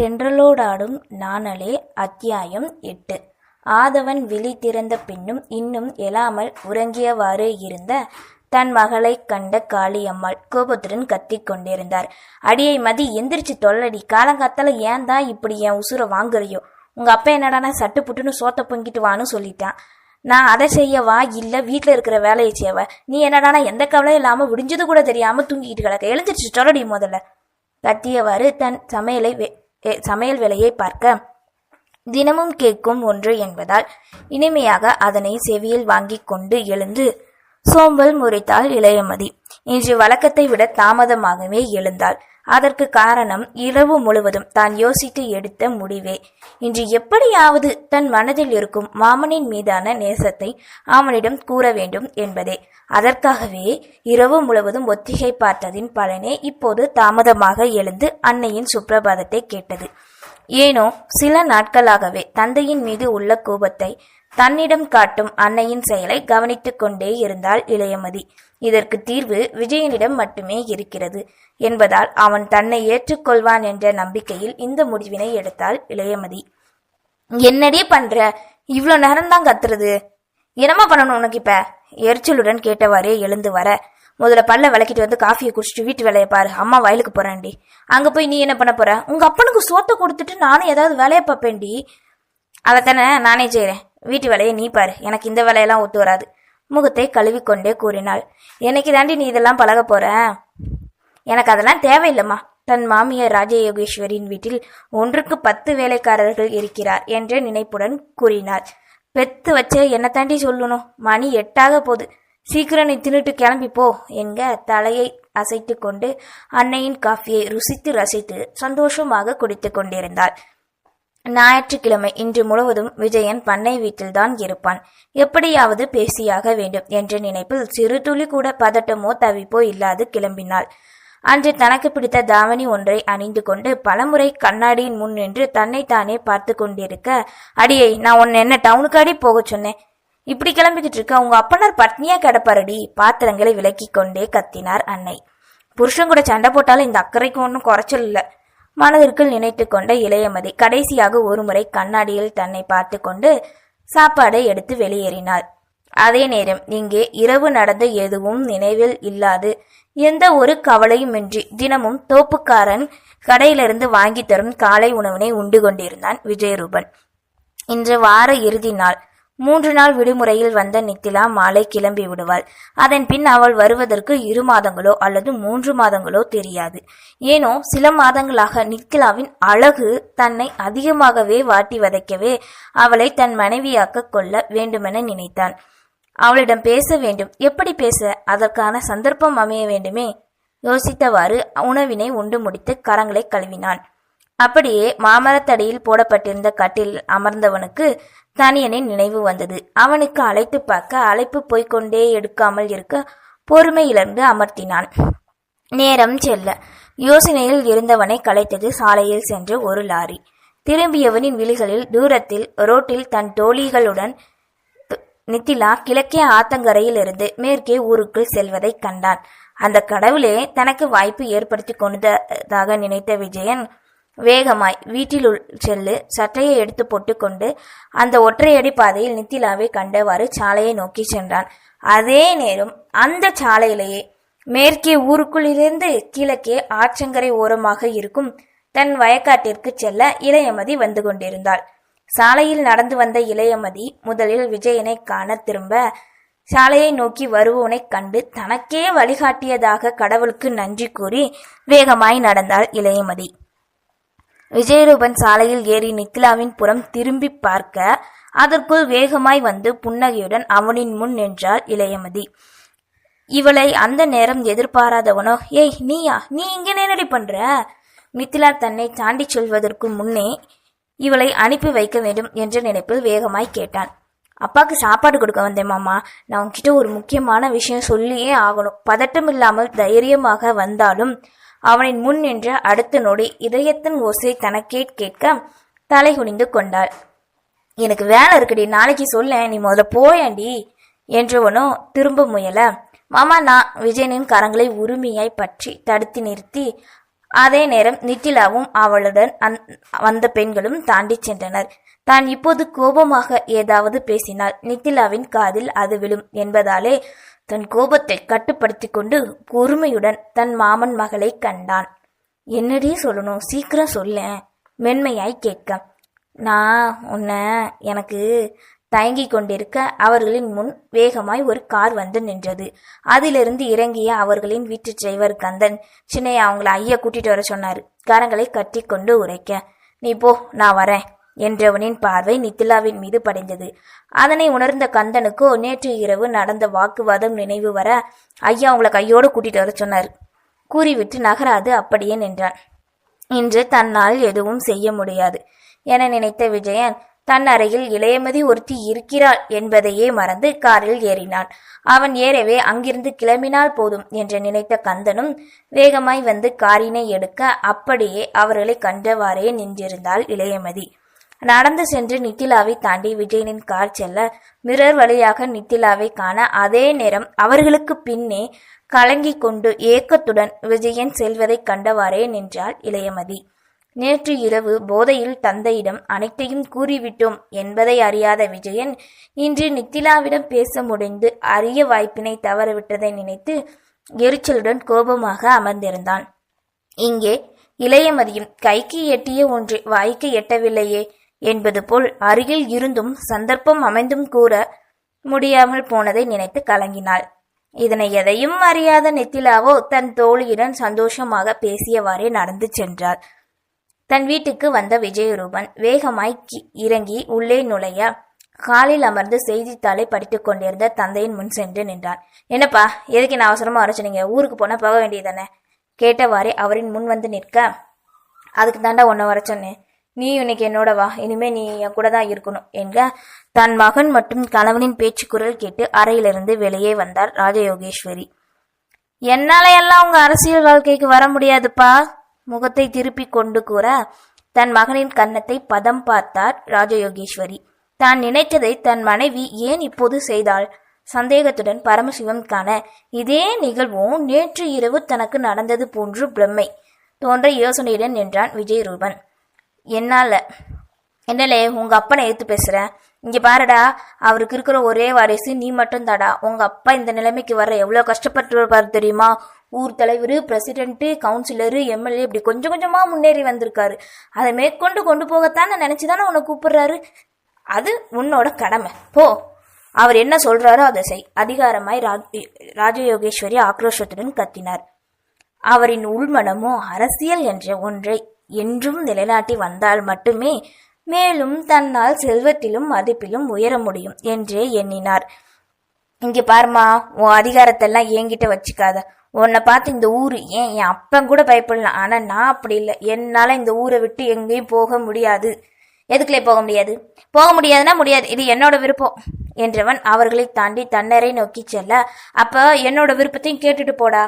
தென்றலோடாடும் நாணலே அத்தியாயம் எட்டு. ஆதவன் விழி திறந்த பின்னும் இன்னும் எழாமல் உறங்கியவாறு இருந்த தன் மகளைக் கண்ட காளியம்மாள் கோபத்துடன் கத்திக் கொண்டிருந்தார். அடியை மதி எந்திரிச்சு தொல்லடி. காலங்காத்தால ஏன் தான் இப்படி என் உசுரை வாங்குறியோ? உங்க அப்பா என்னடானா சட்டு புட்டுன்னு சோத்த பொங்கிட்டு வான்னு சொல்லிட்டான். நான் அதை செய்யவா? இல்ல வீட்ல இருக்கிற வேலையை செய்வ நீ என்னடானா எந்த கவலையும் இல்லாம விடிஞ்சது கூட தெரியாம தூங்கிட்டு கிடக்க. எழுந்திரிச்சு சொல்லடி முதல்ல. கத்தியவாறு தன் சமையலை சமையல் வேலையை பார்க்க தினமும் கேட்கும் ஒன்று என்பதால் இனிமையாக அதனை செவியில் வாங்கிக் கொண்டு எழுந்து சோம்பல் முறைத்தாள் இளையமதி இன்று வழக்கத்தை விட தாமதமாகவே எழுந்தாள். அதற்கு காரணம் இரவு முழுவதும் தான் யோசித்து எடுத்த முடிவே. இன்று எப்படியாவது தன் மனதில் இருக்கும் மாமனின் மீதான நேசத்தை அவனிடம் கூற வேண்டும் என்பதே. அதற்காகவே இரவு முழுவதும் ஒத்திகை பார்த்ததின் பலனே இப்போது தாமதமாக எழுந்து அன்னையின் சுப்பிரபாதத்தை கேட்டது. ஏனோ சில நாட்களாகவே தந்தையின் மீது உள்ள கோபத்தை தன்னிடம் காட்டும் அன்னையின் செயலை கவனித்துக் கொண்டே இருந்தாள் இளையமதி. இதற்கு தீர்வு விஜயனிடம் மட்டுமே இருக்கிறது என்பதால் அவன் தன்னை ஏற்றுக்கொள்வான் என்ற நம்பிக்கையில் இந்த முடிவினை எடுத்தாள் இளையமதி. என்னடி பண்ற? இவ்வளோ நேரம் தான் கத்துறது. என்னமா பண்ணணும் உனக்கு இப்ப? எரிச்சலுடன் கேட்டவாறே எழுந்து வர. முதல்ல பல்ல விளக்கிட்டு வந்து காஃபியை குடிச்சிட்டு வீட்டு வேலையை பாரு. அம்மா வயலுக்கு போறேன்டி. அங்க போய் நீ என்ன பண்ண போற? உங்க அப்பனுக்கு சோத்தை கொடுத்துட்டு நானும் ஏதாவது வேலையை பார்ப்பேன்டி. அதைத்தானே நானே செய்யறேன் வீட்டு வேலையை நீ பாரு. எனக்கு இந்த வேலையெல்லாம் ஒத்து வராது. முகத்தை கழுவிக்கொண்டே கூறினாள். என்னைக்கு தாண்டி நீ இதெல்லாம் பழக போற? எனக்கு அதெல்லாம் தேவையில்லைம்மா. தன் மாமியார் ராஜயோகேஸ்வரின் வீட்டில் ஒன்றுக்கு பத்து வேலைக்காரர்கள் இருக்கிறார் என்ற நினைப்புடன் கூறினார் பெத்து வச்ச என்ன தாண்டி சொல்லணும். மணி எட்டாக போகுது. சீக்கிரம் நீ தின்னுட்டு கிளம்பி போ என்க தலையை அசைத்து கொண்டு அன்னையின் காஃபியை ருசித்து ரசித்து சந்தோஷமாக குடித்து கொண்டிருந்தாள். ஞாயிற்றுக்கிழமை இன்று முழுவதும் விஜயன் பண்ணை வீட்டில்தான் இருப்பான். எப்படியாவது பேசியாக வேண்டும் என்ற நினைப்பில் சிறு துளி கூட பதட்டமோ தவிப்போ இல்லாது கிளம்பினாள். அன்று தனக்கு பிடித்த தாவணி ஒன்றை அணிந்து கொண்டு பலமுறை கண்ணாடியின் முன் நின்று தன்னைத்தானே பார்த்து கொண்டிருக்க அடியை நான் உன்னை என்ன டவுனுக்காடி போக சொன்னேன்? இப்படி கிளம்பிக்கிட்டு இருக்க உங்க அப்பனார் பட்னியா கிடப்பாரடி? பாத்திரங்களை விலக்கி கொண்டே கத்தினார் அன்னை. புருஷன் கூட சண்டை போட்டாலும் இந்த அக்கறைக்கு ஒன்றும் குறைச்சல் இல்லை. மனதிற்குள் நினைத்து கொண்ட இளையமதி கடைசியாக ஒருமுறை கண்ணாடியில் தன்னை பார்த்து கொண்டு சாப்பாடை எடுத்து வெளியேறினாள். அதே நேரம் இங்கே இரவு நடந்த எதுவும் நினைவில் இல்லாது எந்த ஒரு கவலையுமின்றி தினமும் தோப்புக்காரன் கடையிலிருந்து வாங்கி தரும் காலை உணவினை உண்டு கொண்டிருந்தான் விஜயரூபன். இன்று வார இறுதி நாள். மூன்று நாள் விடுமுறையில் வந்த நித்திலா மாலை கிளம்பி விடுவாள். அதன் பின் அவள் வருவதற்கு இரு மாதங்களோ அல்லது மூன்று மாதங்களோ தெரியாது. ஏனோ சில மாதங்களாக நித்திலாவின் அழகு தன்னை அதிகமாகவே வாட்டி வதைக்கவே அவளை தன் மனைவியாக்க கொள்ள வேண்டுமென நினைத்தான். அவளிடம் பேச வேண்டும். எப்படி பேச? அதற்கான சந்தர்ப்பம் அமைய வேண்டுமே? யோசித்தவாறு உணவினை உண்டு முடித்து கரங்களை கழுவினான். அப்படியே மாமரத்தடியில் போடப்பட்டிருந்த கட்டில் அமர்ந்தவனுக்கு தனியனின் நினைவு வந்தது. அவனுக்கு அழைத்து பார்க்க அழைப்பு போய்கொண்டே எடுக்காமல் இருக்க பொறுமையிலிருந்து அமர்த்தினான். நேரம் செல்ல. யோசனையில் இருந்தவனை கலைத்தது சாலையில் சென்ற ஒரு லாரி. திரும்பியவனின் விழிகளில் தூரத்தில் ரோட்டில் தன் தோழிகளுடன் நித்திலா கிழக்கே ஆத்தங்கரையிலிருந்து மேற்கே ஊருக்குள் செல்வதைக் கண்டான். அந்த கடவுளே தனக்கு வாய்ப்பு ஏற்படுத்தி கொண்டதாக நினைத்த விஜயன் வேகமாய் வீட்டில் உள் செல்லு சட்டையை எடுத்து போட்டுக்கொண்டு அந்த ஒற்றையடி பாதையில் நித்திலாவை கண்டவாறு சாலையை நோக்கி சென்றான். அதே நேரம் அந்த சாலையிலேயே மேற்கே ஊருக்குள்ளிருந்து கிழக்கே ஆற்றங்கரை ஓரமாக இருக்கும் தன் வயக்காட்டிற்கு செல்ல இளையமதி வந்து கொண்டிருந்தாள். சாலையில் நடந்து வந்த இளையமதி முதலில் விஜயனை காண திரும்ப சாலையை நோக்கி வருவோனை கண்டு தனக்கே வழிகாட்டியதாக கடவுளுக்கு நன்றி கூறி வேகமாய் நடந்தாள் இளையமதி. விஜயரூபன் சாலையில் ஏறி நித்திலாவின் புறம் திரும்பி பார்க்க அதற்குள் வேகமாய் வந்து புன்னகையுடன் அவனின் முன் நின்றாள் இளையமதி. இவளை அந்த நேரம் எதிர்பாராதவனோ ஏய் நீயா? நீ இங்க நேரடி பண்ற? மித்திலா தன்னை தாண்டி செல்வதற்கு முன்னே இவளை அனுப்பி வைக்க வேண்டும் என்ற நினைப்பில் வேகமாய் கேட்டான். அப்பாக்கு சாப்பாடு கொடுக்க வந்தேன் மாமா. நான் உன்கிட்ட ஒரு முக்கியமான விஷயம் சொல்லியே ஆகணும். பதட்டம் இல்லாமல் தைரியமாக வந்தாலும் அவனின் முன் நின்ற அடுத்த நொடி இதயத்தின் ஓசை தனக்கே கேட்க தலை குனிந்து கொண்டாள். எனக்கு வேலை இருக்குடி நாளைக்கு சொல்ல நீ முதல்ல போயண்டி என்றவனோ திரும்ப முயல. மாமா நான் விஜயனின் கரங்களை உரிமையாய் பற்றி தடுத்து நிறுத்தி அதே நேரம் நித்திலாவும் அவளுடன் அந்- வந்த பெண்களும் தாண்டி சென்றனர். தான் இப்போது கோபமாக ஏதாவது பேசினால் நித்திலாவின் காதில் அது விழும் என்பதாலே தன் கோபத்தை கட்டுப்படுத்தி கொண்டு பொறுமையுடன் தன் மாமன் மகளை கண்டான். என்னடி சொல்லணும்? சீக்கிரம் சொல்லேன் மென்மையாய் கேட்க. நான் உன்னை எனக்கு தயங்கி கொண்டிருக்க அவர்களின் முன் வேகமாய் ஒரு கார் வந்து நின்றது. அதிலிருந்து இறங்கிய அவர்களின் வீட்டு டிரைவர் கந்தன் சின்னையா அவங்கள ஐயா கூட்டிட்டு வர சொன்னாரு. கரங்களை கட்டி கொண்டு உரைக்க. நீ போ நான் வரேன். என்றவனின் பார்வை நித்திலாவின் மீது படைந்தது. அதனை உணர்ந்த கந்தனுக்கு நேற்று இரவு நடந்த வாக்குவாதம் நினைவு வர ஐயா உங்களை கையோடு கூட்டிட்டு வர சொன்னார். கூறிவிட்டு நகராது அப்படியே நின்றான். இன்று தன்னால் எதுவும் செய்ய முடியாது என நினைத்த விஜயன் தன் அறையில் இளையமதி ஒருத்தி இருக்கிறாள் என்பதையே மறந்து காரில் ஏறினான். அவன் ஏறவே அங்கிருந்து கிளம்பினால் போதும் என்று நினைத்த கந்தனும் வேகமாய் வந்து காரினை எடுக்க அப்படியே அவர்களை கண்டவாறே நின்றிருந்தாள் இளையமதி. நடந்து சென்று நித்திலாவை தாண்டி விஜயனின் கார் செல்ல மிரர் வழியாக நித்திலாவை காண அதே நேரம் அவர்களுக்கு பின்னே கலங்கி கொண்டு ஏக்கத்துடன் விஜயன் செல்வதைக் கண்டவாறே நின்றாள் இளையமதி. நேற்று இரவு போதையில் தந்தையிடம் அனைத்தையும் கூறிவிட்டோம் என்பதை அறியாத விஜயன் இன்று நித்திலாவிடம் பேச முடிந்து அரிய வாய்ப்பினை தவறவிட்டதை நினைத்து எரிச்சலுடன் கோபமாக அமர்ந்திருந்தான். இங்கே இளையமதியும் கைக்கு எட்டிய ஒன்று வாய்க்கு எட்டவில்லையே. என்பது போல் அருகில் இருந்தும் சந்தர்ப்பம் அமைந்தும் கூற முடியாமல் போனதை நினைத்து கலங்கினாள். இதனை எதையும் அறியாத நெத்திலாவோ தன் தோழியுடன் சந்தோஷமாக பேசியவாறே நடந்து சென்றாள். தன் வீட்டுக்கு வந்த விஜயரூபன் வேகமாய் கி- இறங்கி உள்ளே நுழைய காலில் அமர்ந்து செய்தித்தாளை படித்துக் கொண்டிருந்த தந்தையின் முன் சென்று நின்றான். என்னப்பா எதுக்கு நான் அவசரமா வர சொன்னீங்க ஊருக்கு போனா போக வேண்டியதானே கேட்டவாறே அவரின் முன் வந்து நிற்க அதுக்கு தாண்டா உன்னை வர சொன்னேன். நீ இன்னைக்கு என்னோட வா இனிமே நீ என் கூட தான் இருக்கணும் என்க தன் மகன் மற்றும் கணவனின் பேச்சு குரல் கேட்டு அறையிலிருந்து வெளியே வந்தார் ராஜயோகேஸ்வரி. என்னால எல்லாம் உங்க அரசியல் வாழ்க்கைக்கு வர முடியாதுப்பா முகத்தை திருப்பி கொண்டு கூற தன் மகனின் கன்னத்தை பதம் பார்த்தார் ராஜயோகேஸ்வரி. தான் நினைத்ததை தன் மனைவி ஏன் இப்போது செய்தாள்? சந்தேகத்துடன் பரமசிவம் காண இதே நிகழ்வும் நேற்று இரவு தனக்கு நடந்தது போன்று பிரம்மை தோன்ற யோசனையுடன் நின்றான் விஜயரூபன். என்னால்? என்னலே உங்கள் அப்பனை எடுத்து பேசுகிறேன் இங்கே பாருடா அவருக்கு இருக்கிற ஒரே வாரிசு நீ மட்டும் தாடா உங்கள் அப்பா இந்த நிலைமைக்கு வர எவ்வளோ கஷ்டப்பட்டு இருப்பாரு தெரியுமா? ஊர் தலைவர் பிரசிடென்ட்டு கவுன்சிலரு எம்எல்ஏ இப்படி கொஞ்சம் கொஞ்சமாக முன்னேறி வந்திருக்காரு. அதை மேற்கொண்டு கொண்டு போகத்தான் நினைச்சுதானே உன்னை கூப்பிடுறாரு? அது உன்னோட கடமை. போ. அவர் என்ன சொல்றாரோ அதை செய். அதிகாரமாய் ராஜ- ராஜயோகேஸ்வரி ஆக்ரோஷத்துடன் கத்தினார். அவரின் உள்மனமோ அரசியல் என்ற ஒன்றை என்றும் நிலைநாட்டி வந்தால் மட்டுமே மேலும் தன்னால் செல்வத்திலும் மதிப்பிலும் உயர முடியும் என்றே எண்ணினார். இங்க பாருமா உன் அதிகாரத்தெல்லாம் என்கிட்ட வச்சுக்காத. உன்னை பார்த்து இந்த ஊரு ஏன் என் அப்பன் கூட பயப்படலாம் ஆனா நான் அப்படி இல்லை. என்னால இந்த ஊரை விட்டு எங்கேயும் போக முடியாது. எதுக்குள்ளே போக முடியாது? போக முடியாதுன்னா முடியாது. இது என்னோட விருப்பம் என்றவன் அவர்களை தாண்டி தன்னரை நோக்கி செல்ல அப்ப என்னோட விருப்பத்தையும் கேட்டுட்டு போடா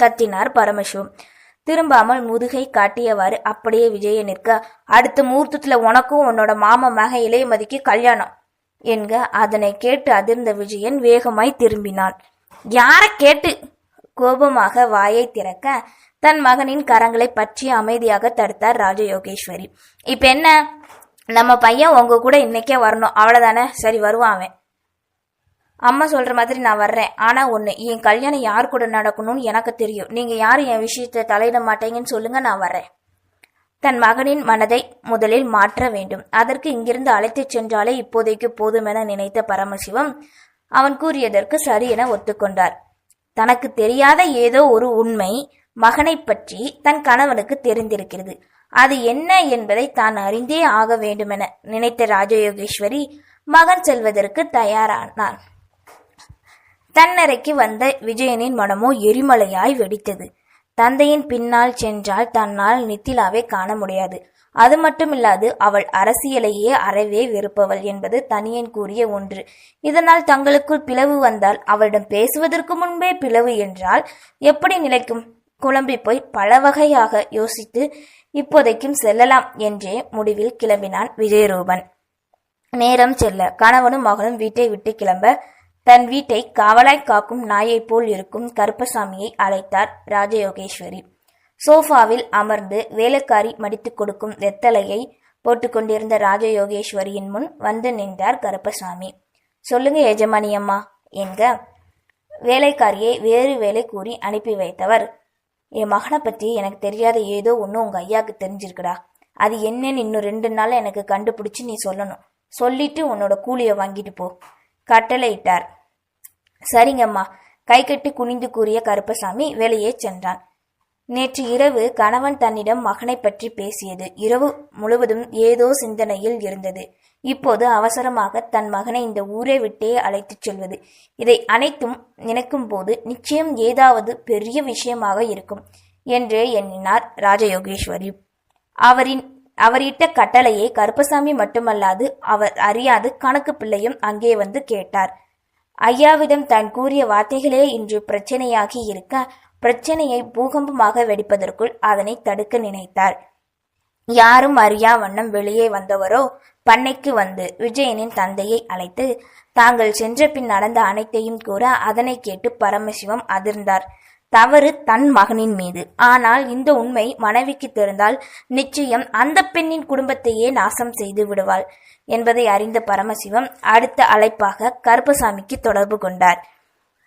கத்தினார் பரமசிவம் திரும்பாமல் முதுகை காட்டியவாறு அப்படியே விஜய நிற்க அடுத்த முகூர்த்தத்துல உனக்கும் உன்னோட மாமா மக இளையமதிக்கு கல்யாணம் என்க அதனை கேட்டு அதிர்ந்த விஜயன் வேகமாய் திரும்பினான். யார கேட்டு? கோபமாக வாயை திறக்க தன் மகனின் கரங்களை பற்றி அமைதியாக தடுத்தார் ராஜயோகேஸ்வரி. இப்ப என்ன? நம்ம பையன் உங்க கூட இன்னைக்கே வரணும். அவ்வளவுதானே? சரி வருவான் அவன். அம்மா சொல்ற மாதிரி நான் வர்றேன். ஆனா ஒண்ணு என் கல்யாணம் யார் கூட நடக்கணும்னு எனக்கு தெரியும். நீங்க யாரும் என் விஷயத்தை தலையிட மாட்டீங்கன்னு சொல்லுங்க நான் வரேன் தன் மகனின் மனதை முதலில் மாற்ற வேண்டும். அதற்கு இங்கிருந்து அழைத்துச் சென்றாலே இப்போதைக்கு போதுமென நினைத்த பரமசிவம் அவன் கூறியதற்கு சரி என ஒத்துக்கொண்டார். தனக்கு தெரியாத ஏதோ ஒரு உண்மை மகனைப் பற்றி தன் கணவனுக்கு தெரிந்திருக்கிறது. அது என்ன என்பதை தான் அறிந்தே ஆக வேண்டுமென நினைத்த ராஜயோகேஸ்வரி மகன் செல்வதற்கு தயாரானான். தன்னறைக்கு வந்த விஜயனின் மனமோ எரிமலையாய் வெடித்தது. தந்தையின் பின்னால் சென்றால் தன்னால் நித்திலாவை காண முடியாது. அது மட்டுமில்லாது அவள் அரசியலையே அறவே வெறுப்பவள் என்பது தனியன் கூறிய ஒன்று. இதனால் தங்களுக்குள் பிளவு வந்தால் அவளிடம் பேசுவதற்கு முன்பே பிளவு என்றால் எப்படி நிலைக்கும்? குழம்பி போய் பல வகையாக யோசித்து இப்போதைக்கும் செல்லலாம் என்றே முடிவில் கிளம்பினான் விஜயரூபன். நேரம் செல்ல. கணவனும் மகனும் வீட்டை விட்டு கிளம்ப தன் வீட்டை காவலாய் காக்கும் நாயைப் போல் இருக்கும் கருப்பசாமியை அழைத்தார் ராஜயோகேஸ்வரி. சோஃபாவில் அமர்ந்து வேலைக்காரி மடித்துக் கொடுக்கும் வெத்தலையை போட்டுக்கொண்டிருந்த ராஜயோகேஸ்வரியின் முன் வந்து நின்றார் கருப்பசாமி. சொல்லுங்க எஜமானி அம்மா என்க வேலைக்காரியை வேறு வேலை கூறி அனுப்பி வைத்தவர். என் மகனை பற்றி எனக்கு தெரியாத ஏதோ ஒன்று உங்கள் ஐயாவுக்கு தெரிஞ்சிருக்குடா. அது என்னன்னு இன்னும் ரெண்டு நாள் எனக்கு கண்டுபிடிச்சு நீ சொல்லணும். சொல்லிட்டு உன்னோட கூலியை வாங்கிட்டு போ கட்டளையிட்டார். சரிங்கம்மா. கை கட்டி குனிந்து கூறிய கருப்பசாமி வெளியே சென்றான். நேற்று இரவு கணவன் தன்னிடம் மகனை பற்றி பேசியது. இரவு முழுவதும் ஏதோ சிந்தனையில் இருந்தது. இப்போது அவசரமாக தன் மகனை இந்த ஊரை விட்டே அழைத்துச் செல்வது. இதை அனைத்தும் நினைக்கும் போது நிச்சயம் ஏதாவது பெரிய விஷயமாக இருக்கும் என்று எண்ணினார் ராஜயோகேஸ்வரி. அவரின் அவரிட்ட கட்டளையை கருப்பசாமி மட்டுமல்லாது அவர் அறியாது கணக்கு பிள்ளையும் அங்கே வந்து கேட்டார். ஐயாவிடம் தான் கூறிய வார்த்தைகளே இன்று பிரச்சனையாகி இருக்க பிரச்சனையை பூகம்பமாக வெடிப்பதற்குள் அதனை தடுக்க நினைத்தார். யாரும் அறியா வண்ணம் வெளியே வந்தவரோ பண்ணைக்கு வந்து விஜயனின் தந்தையை அழைத்து தாங்கள் சென்ற பின் நடந்த அனைத்தையும் கூற அதனை கேட்டு பரமசிவம் அதிர்ந்தார். தவறு தன் மகனின் மீது. ஆனால் இந்த உண்மை மனைவிக்கு தெரிந்தால் நிச்சயம் அந்த பெண்ணின் குடும்பத்தையே நாசம் செய்து விடுவாள் என்பதை அறிந்த பரமசிவம் அடுத்த அழைப்பாக கருப்பசாமிக்கு தொடர்பு கொண்டார்.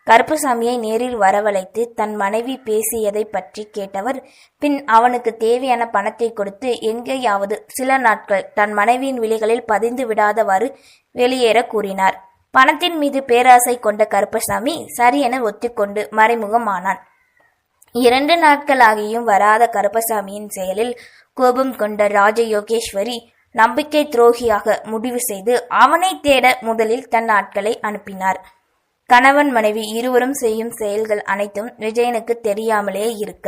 கருப்பசாமியை நேரில் வரவழைத்து தன் மனைவி பேசியதை பற்றி கேட்டவர் பின் அவனுக்கு தேவையான பணத்தை கொடுத்து எங்கேயாவது சில நாட்கள் தன் மனைவியின் விலைகளில் பதிந்து விடாதவாறு வெளியேற கூறினார். பணத்தின் மீது பேராசை கொண்ட கருப்பசாமி சரியென ஒத்திக்கொண்டு மறைமுகமானான். இரண்டு நாட்களாகியும் வராத கருப்பசாமியின் செயலில் கோபம் கொண்ட ராஜயோகேஸ்வரி நம்பிக்கை துரோகியாக முடிவு செய்து அவனை தேட முதலில் தன் ஆட்களை அனுப்பினார். கணவன் மனைவி இருவரும் செய்யும் செயல்கள் அனைத்தும் விஜயனுக்கு தெரியாமலே இருக்க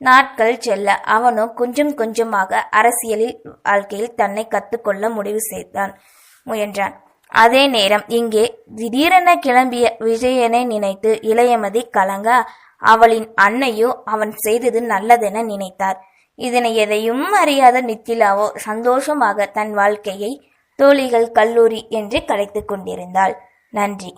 நாட்கள் செல்ல அவனோ கொஞ்சம் கொஞ்சமாக அரசியலில் வாழ்க்கையில் தன்னை கத்துக்கொள்ள முடிவு செய்தான் முயன்றான். அதே நேரம் இங்கே திடீரென கிளம்பிய விஜயனை நினைத்து இளையமதி கலங்க அவளின் அன்னையோ அவன் செய்தது நல்லதென நினைத்தார். இதனை எதையும் அறியாத நித்திலாவோ சந்தோஷமாக தன் வாழ்க்கையை தோழிகள் கல்லூரி என்று கலைத்துக் கொண்டிருந்தாள். நன்றி.